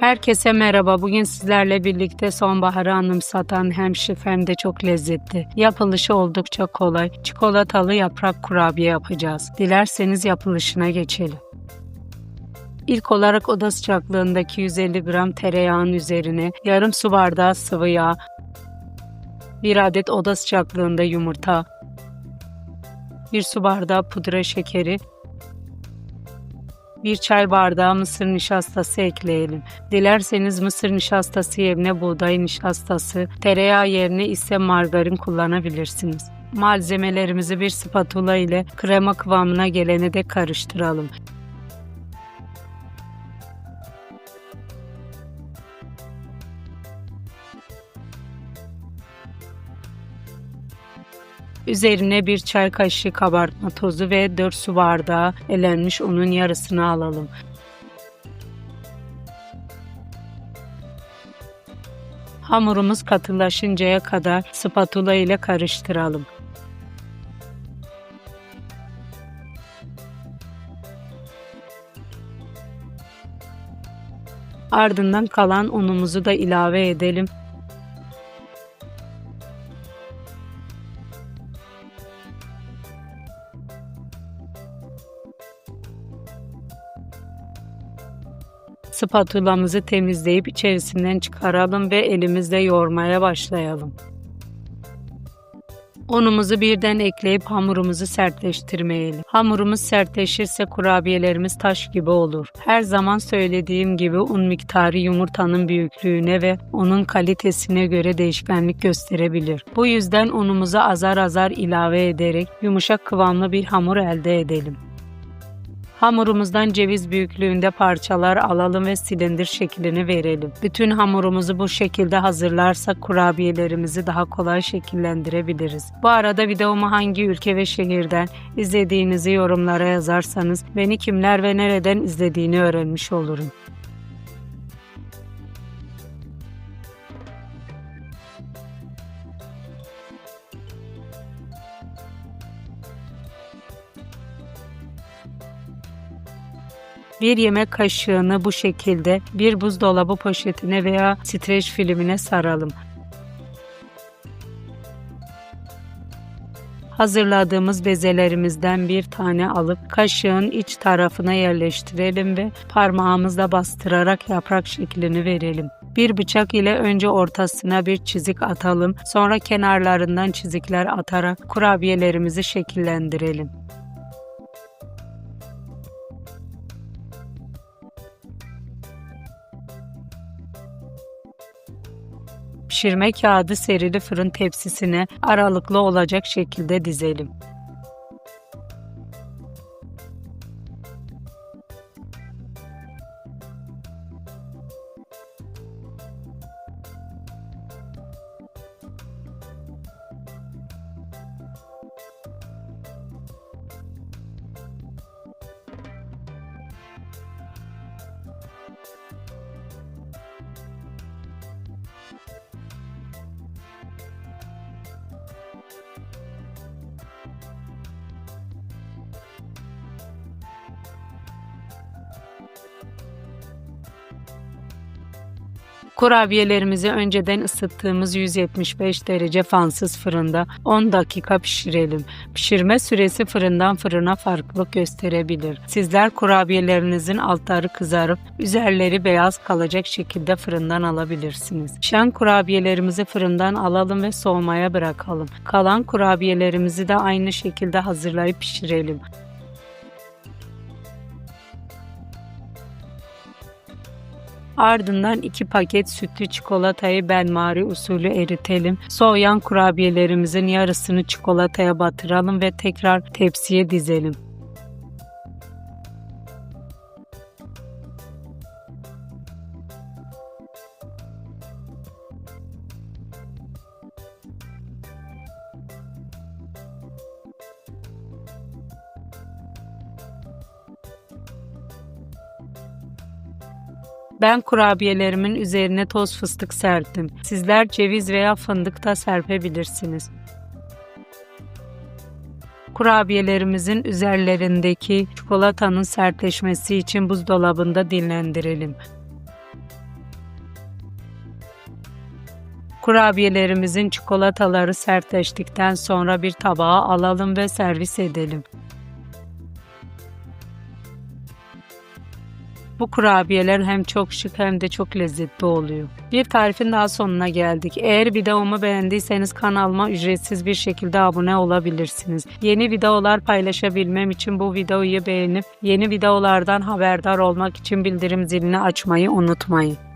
Herkese merhaba. Bugün sizlerle birlikte sonbaharı anımsatan hem şık hem de çok lezzetli. Yapılışı oldukça kolay. Çikolatalı yaprak kurabiye yapacağız. Dilerseniz yapılışına geçelim. İlk olarak oda sıcaklığındaki 150 gram tereyağın üzerine yarım su bardağı sıvı yağ, bir adet oda sıcaklığında yumurta, bir su bardağı pudra şekeri, bir çay bardağı mısır nişastası ekleyelim. Dilerseniz mısır nişastası yerine buğday nişastası, tereyağı yerine ise margarin kullanabilirsiniz. Malzemelerimizi bir spatula ile krema kıvamına gelene de karıştıralım. Üzerine bir çay kaşığı kabartma tozu ve 4 su bardağı elenmiş unun yarısını alalım. Hamurumuz katılaşıncaya kadar spatula ile karıştıralım. Ardından kalan unumuzu da ilave edelim Spatulamızı temizleyip içerisinden çıkaralım ve elimizle yoğurmaya başlayalım. Unumuzu birden ekleyip hamurumuzu sertleştirmeyelim. Hamurumuz sertleşirse kurabiyelerimiz taş gibi olur. Her zaman söylediğim gibi un miktarı yumurtanın büyüklüğüne ve unun kalitesine göre değişkenlik gösterebilir. Bu yüzden unumuzu azar azar ilave ederek yumuşak kıvamlı bir hamur elde edelim. Hamurumuzdan ceviz büyüklüğünde parçalar alalım ve silindir şeklini verelim. Bütün hamurumuzu bu şekilde hazırlarsak kurabiyelerimizi daha kolay şekillendirebiliriz. Bu arada videomu hangi ülke ve şehirden izlediğinizi yorumlara yazarsanız beni kimler ve nereden izlediğini öğrenmiş olurum. Bir yemek kaşığını bu şekilde bir buzdolabı poşetine veya streç filmine saralım. Hazırladığımız bezelerimizden bir tane alıp kaşığın iç tarafına yerleştirelim ve parmağımızla bastırarak yaprak şeklini verelim. Bir bıçak ile önce ortasına bir çizik atalım, sonra kenarlarından çizikler atarak kurabiyelerimizi şekillendirelim. Pişirme kağıdı serili fırın tepsisine aralıklı olacak şekilde dizelim. Kurabiyelerimizi önceden ısıttığımız 175 derece fansız fırında 10 dakika pişirelim. Pişirme süresi fırından fırına farklılık gösterebilir. Sizler kurabiyelerinizin altları kızarıp üzerleri beyaz kalacak şekilde fırından alabilirsiniz. Pişen kurabiyelerimizi fırından alalım ve soğumaya bırakalım. Kalan kurabiyelerimizi de aynı şekilde hazırlayıp pişirelim. Ardından 2 paket sütlü çikolatayı benmari usulü eritelim. Soğuyan kurabiyelerimizin yarısını çikolataya batıralım ve tekrar tepsiye dizelim. Ben kurabiyelerimin üzerine toz fıstık serptim. Sizler ceviz veya fındık da serpebilirsiniz. Kurabiyelerimizin üzerlerindeki çikolatanın sertleşmesi için buzdolabında dinlendirelim. Kurabiyelerimizin çikolataları sertleştikten sonra bir tabağa alalım ve servis edelim. Bu kurabiyeler hem çok şık hem de çok lezzetli oluyor. Bir tarifin daha sonuna geldik. Eğer videomu beğendiyseniz kanalıma ücretsiz bir şekilde abone olabilirsiniz. Yeni videolar paylaşabilmem için bu videoyu beğenip yeni videolardan haberdar olmak için bildirim zilini açmayı unutmayın.